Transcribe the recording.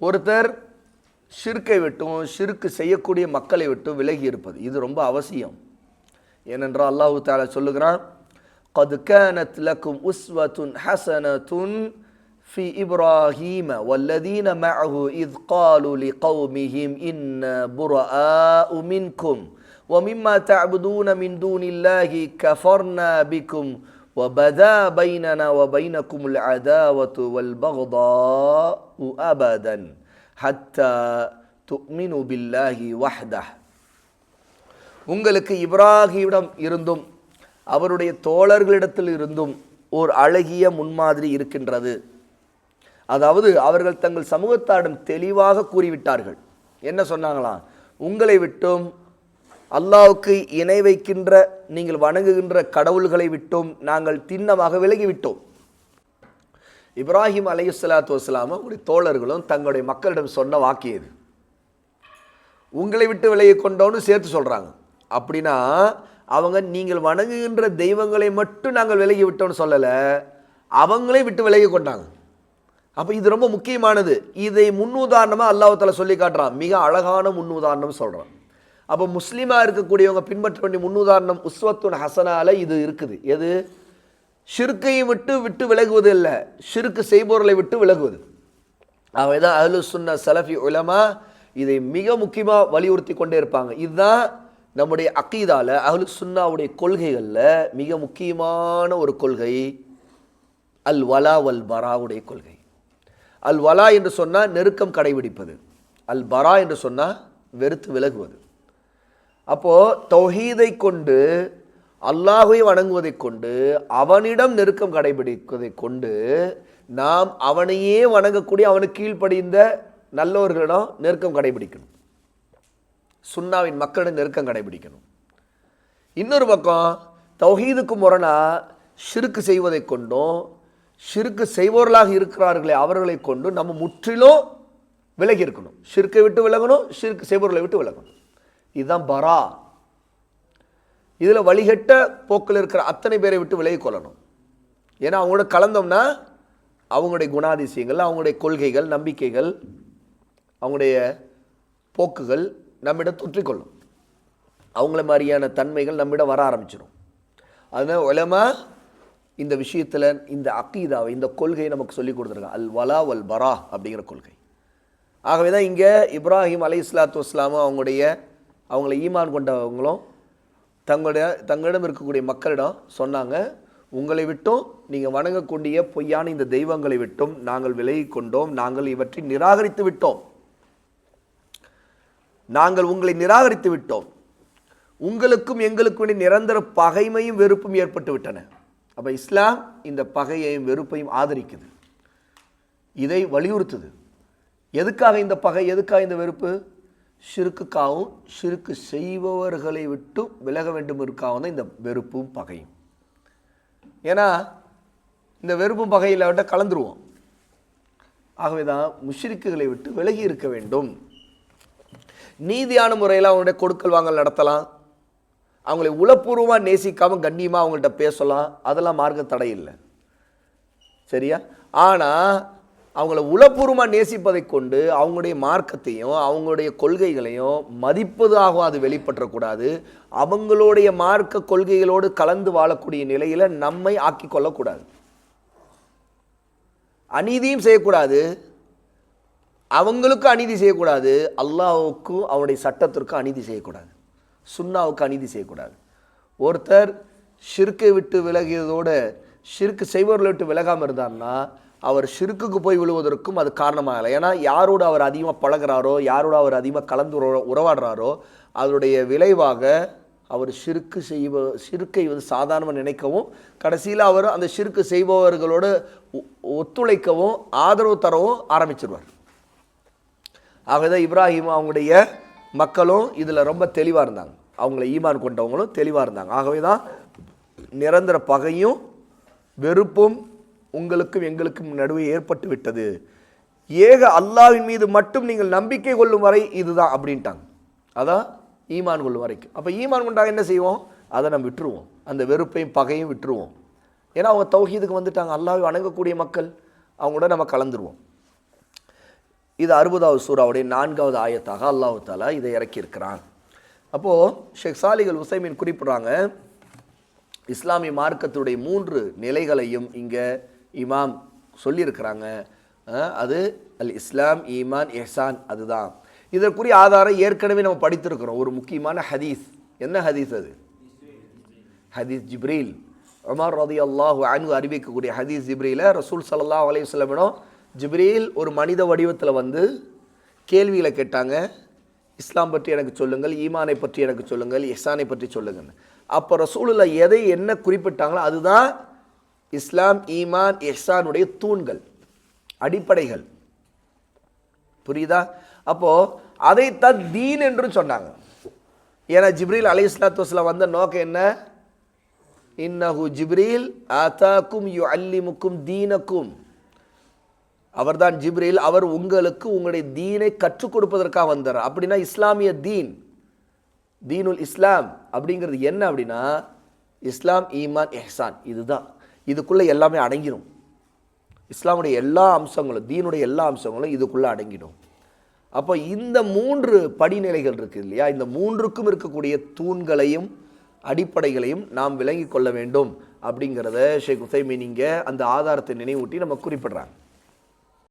ஒருத்தர் ஷிர்க்கை விட்டும் ஷிர்க்கு செய்யக்கூடிய மக்களை விட்டும் விலகி இருப்பது இது ரொம்ப அவசியம் ஏனென்றால் அல்லாஹு தாலா சொல்லுகிறான் قد كانت لكم أسوة حسنة في إبراهيم والذين معه إذ قالوا لقومهم إنا براء منكم ومما تعبدون من دون الله كفرنا بكم وبدا بيننا وبينكم العداوة والبغضاء أبدا حتى تؤمنوا بالله وحده உங்களுக்கு இப்ராஹிமிடம் இருந்தும் அவருடைய தோழர்களிடத்தில் இருந்தும் ஓர் அழகிய முன்மாதிரி இருக்கின்றது அதாவது அவர்கள் தங்கள் சமூகத்தாரிடம் தெளிவாக கூறிவிட்டார்கள் என்ன சொன்னாங்களாம் உங்களை விட்டும் அல்லாவுக்கு இணை வைக்கின்ற நீங்கள் வணங்குகின்ற கடவுள்களை விட்டும் நாங்கள் திண்ணமாக விலகிவிட்டோம். இப்ராஹிம் அலையுஸ்லாத்து வஸ்லாமும் உங்களுடைய தோழர்களும் தங்களுடைய மக்களிடம் சொன்ன வாக்கியது உங்களை விட்டு விலகி கொண்டோன்னு சேர்த்து சொல்கிறாங்க அப்படின்னா அவங்க நீங்கள் வணங்குகின்ற தெய்வங்களை மட்டும் நாங்கள் விலகி விட்டோம்னு சொல்லலை அவங்களே விட்டு விலகி கொண்டாங்க. அப்போ இது ரொம்ப முக்கியமானது. இதை முன்னுதாரணமாக அல்லாஹால சொல்லி காட்டுறான். மிக அழகான முன்னுதாரணம் சொல்கிறான் அப்போ முஸ்லீமாக இருக்கக்கூடியவங்க பின்பற்ற வேண்டிய முன்னுதாரணம் உஸ்வத்துன் ஹசனால இது இருக்குது. எது? ஷிர்கையை விட்டு விட்டு விலகுவது இல்லை. ஷிர்கு செய்பவர்களை விட்டு விலகுவது. அவை தான் அஹ்லு சுன்ன சலஃபி உலமா இதை மிக முக்கியமாக வலியுறுத்தி கொண்டே இருப்பாங்க. இதுதான் நம்முடைய அக்கீதால அஹ்லு சுன்னாவுடைய கொள்கைகளில் மிக முக்கியமான ஒரு கொள்கை. அல் வலா வல் பராவுடைய கொள்கை. அல் வலா என்று சொன்னால் நெருக்கம் கடைபிடிப்பது. அல் பரா என்று சொன்னால் வெறுத்து விலகுவது. அப்போது தௌஹீதை கொண்டு அல்லாஹுவை வணங்குவதைக் கொண்டு அவனிடம் நெருக்கம் கடைபிடிப்பதை கொண்டு நாம் அவனையே வணங்கக்கூடிய அவனுக்கு கீழ்ப்படிந்த நல்லவர்களிடம் நெருக்கம் கடைபிடிக்கணும். சுன்னாவின் மக்களிடம் நெருக்கம் கடைபிடிக்கணும். இன்னொரு பக்கம் தௌஹீதுக்கு முரணா ஷிருக்கு செய்வதைக் கொண்டும் ஷிருக்கு செய்பவர்களாக இருக்கிறார்களே அவர்களை கொண்டும் நம்ம முற்றிலும் விலகி இருக்கணும். ஷிர்க்கை விட்டு விலகணும் ஷிர்க்கு செய்பவர்களை விட்டு விலகணும். இதுதான் பரா. இதில் வழிகட்ட போக்கில் இருக்கிற அத்தனை பேரை விட்டு விலகி கொள்ளணும். ஏன்னா அவங்களோட கலந்தோம்னா அவங்களுடைய குணாதிசயங்கள் அவங்களுடைய கொள்கைகள் நம்பிக்கைகள் அவங்களுடைய போக்குகள் நம்மிடம் தொற்றிக்கொள்ளும். அவங்கள மாதிரியான தன்மைகள் நம்மிடம் வர ஆரம்பிச்சிடும் அதனால் உலமா இந்த விஷயத்தில் இந்த அக்கீதாவை இந்த கொள்கையை நமக்கு சொல்லி கொடுத்துருக்காங்க. அல் வலா வல் பரா அப்படிங்கிற கொள்கை. ஆகவே தான் இங்கே இப்ராஹிம் அலி இஸ்லாத்து வஸ்லாமும் அவங்களுடைய அவங்கள ஈமான் கொண்டவங்களும் தங்களுடைய தங்களிடம் இருக்கக்கூடிய மக்களிடம் சொன்னாங்க உங்களை விட்டும் நீங்கள் வணங்கக்கூடிய பொய்யான இந்த தெய்வங்களை விட்டும் நாங்கள் விலகி கொண்டோம். நாங்கள் இவற்றை நிராகரித்து விட்டோம். நாங்கள் உங்களை நிராகரித்து விட்டோம். உங்களுக்கும் எங்களுக்கும் நிரந்தர பகைமையும் வெறுப்பும் ஏற்பட்டு விட்டன. அப்போ இஸ்லாம் இந்த பகையையும் வெறுப்பையும் ஆதரிக்குது. இதை வலியுறுத்துது. எதுக்காக இந்த பகை? எதுக்காக இந்த வெறுப்பு? ஷிருக்குக்காகவும் ஷிருக்கு செய்பவர்களை விட்டு விலக வேண்டும் இருக்காகவும் தான் இந்த வெறுப்பும் பகையும். ஏன்னா இந்த வெறுப்பும் பகையில் அவட்ட கலந்துருவோம். ஆகவே தான் முஷ்ரிக்குகளை விட்டு விலகி இருக்க வேண்டும். நீதியான முறையில் அவங்களுடைய கொடுக்கல் வாங்கல் நடத்தலாம். அவங்களை உளப்பூர்வமாக நேசிக்காமல் கண்ணியமாக அவங்கள்ட்ட பேசலாம். அதெல்லாம் மார்க்க தடை இல்லை சரியா? ஆனால் அவங்கள உளப்பூர்வமாக நேசிப்பதை கொண்டு அவங்களுடைய மார்க்கத்தையும் அவங்களுடைய கொள்கைகளையும் மதிப்பதாக அது வெளிப்பற்றக்கூடாது. அவங்களுடைய மார்க்க கொள்கைகளோடு கலந்து வாழக்கூடிய நிலையில் நம்மை ஆக்கி கொள்ளக்கூடாது. அநீதியும் செய்யக்கூடாது. அவங்களுக்கும் அநீதி செய்யக்கூடாது. அல்லாவுக்கும் அவனுடைய சட்டத்திற்கும் அநீதி செய்யக்கூடாது. சுன்னாவுக்கு அநீதி செய்யக்கூடாது. ஒருத்தர் ஷிர்க்கை விட்டு விலகியதோடு ஷிர்க்கு செய்வர்களை விட்டு விலகாமல் இருந்தார்னா அவர் சிறுக்குக்கு போய் விழுவதற்கும் அது காரணமாகலை ஏன்னா யாரோடு அவர் அதிகமாக பழகுறாரோ யாரோடு அவர் அதிகமாக கலந்து உற- உறவாடுறாரோ அதனுடைய விளைவாக அவர் சிறுக்கு செய்வ சிறுக்கை வந்து சாதாரணமாக நினைக்கவும் கடைசியில் அவர் அந்த சிறுக்கு செய்பவர்களோடு ஒ- ஒத்துழைக்கவும் ஆதரவு தரவும் ஆரம்பிச்சிருவார். ஆகவே இப்ராஹிம் அவங்களுடைய மக்களும் இதில் ரொம்ப தெளிவாக இருந்தாங்க. அவங்கள ஈமான் கொண்டவங்களும் தெளிவாக இருந்தாங்க. ஆகவே தான் நிரந்தர பகையும் வெறுப்பும் உங்களுக்கும் எங்களுக்கும் நடுவே ஏற்பட்டு விட்டது. ஏக அல்லாவின் மீது மட்டும் நீங்கள் நம்பிக்கை கொள்ளும் வரை இதுதான் அப்படின்ட்டாங்க. அதான் ஈமான் கொள்ளும் வரைக்கும். அப்போ ஈமான் கொண்டாங்க என்ன செய்வோம்? அதை நம்ம விட்டுருவோம். அந்த வெறுப்பையும் பகையும் விட்டுருவோம். ஏன்னா அவங்க தௌஹீதுக்கு வந்துட்டாங்க. அல்லாவை வணங்கக்கூடிய மக்கள் அவங்களோட நம்ம கலந்துருவோம். இது அறுபதாவது சூறாவுடைய நான்காவது ஆயத்தாக அல்லாஹு தாலா இதை இறக்கியிருக்கிறான். அப்போது ஷேக் சாலிகள் உசைமின் குறிப்பிட்றாங்க இஸ்லாமிய மார்க்கத்துடைய மூன்று நிலைகளையும் இங்கே இமாம் சொல்லியிருக்கிறாங்க. அது அல் இஸ்லாம் ஈமான் எஹ்சான் அதுதான். இதற்குரிய ஆதாரம் ஏற்கனவே நம்ம படித்திருக்கிறோம். ஒரு முக்கியமான ஹதீஸ். என்ன ஹதீஸ் அது? ஹதீஸ் ஜிப்ரீல். உமர் ரதி அல்லாஹு அன்பு அறிவிக்கக்கூடிய ஹதீஸ் ஜிப்ரீல ரசூல் சல்லா அலைஹி வஸல்லமிடம் ஜிப்ரீல் ஒரு மனித வடிவத்தில் வந்து கேள்விகளை கேட்டாங்க. இஸ்லாம் பற்றி எனக்கு சொல்லுங்கள் ஈமானை பற்றி எனக்கு சொல்லுங்கள் இஹ்சானை பற்றி சொல்லுங்கள் அப்போ ரசூலில் எதை என்ன குறிப்பிட்டாங்களோ அதுதான் இஸ்லாம் ஈமான் இஹ்சானுடைய தூண்கள் அடிப்படைகள். புரியுதா? அப்போது அதைத்தான் தீன் என்று சொன்னாங்க. ஏன்னா ஜிப்ரீல் அலை இஸ்லாத்து வஸ்லாம் வந்த நோக்கம் என்ன? இன்னஹு ஜிப்ரீல் அத்தாக்கும் யு அல்லிமுக்கும் தீனக்கும். அவர்தான் ஜிப்ரீல் அவர் உங்களுக்கு உங்களுடைய தீனை கற்றுக் கொடுப்பதற்காக வந்தார். அப்படின்னா இஸ்லாமிய தீன் தீனுல் இஸ்லாம் அப்படிங்கிறது என்ன அப்படின்னா இஸ்லாம் ஈமான் எஹ்சான் இதுதான். இதுக்குள்ளே எல்லாமே அடங்கிடும் இஸ்லாமுடைய எல்லா அம்சங்களும் தீனுடைய எல்லா அம்சங்களும் இதுக்குள்ளே அடங்கிடும். அப்போ இந்த மூன்று படிநிலைகள் இருக்குது இல்லையா? இந்த மூன்றுக்கும் இருக்கக்கூடிய தூண்களையும் அடிப்படைகளையும் நாம் விளங்கி கொள்ள வேண்டும் அப்படிங்கிறத ஷேக் உசைமீன் இங்கே அந்த ஆதாரத்தை நினைவூட்டி நம்ம குறிப்பிடுறாங்க.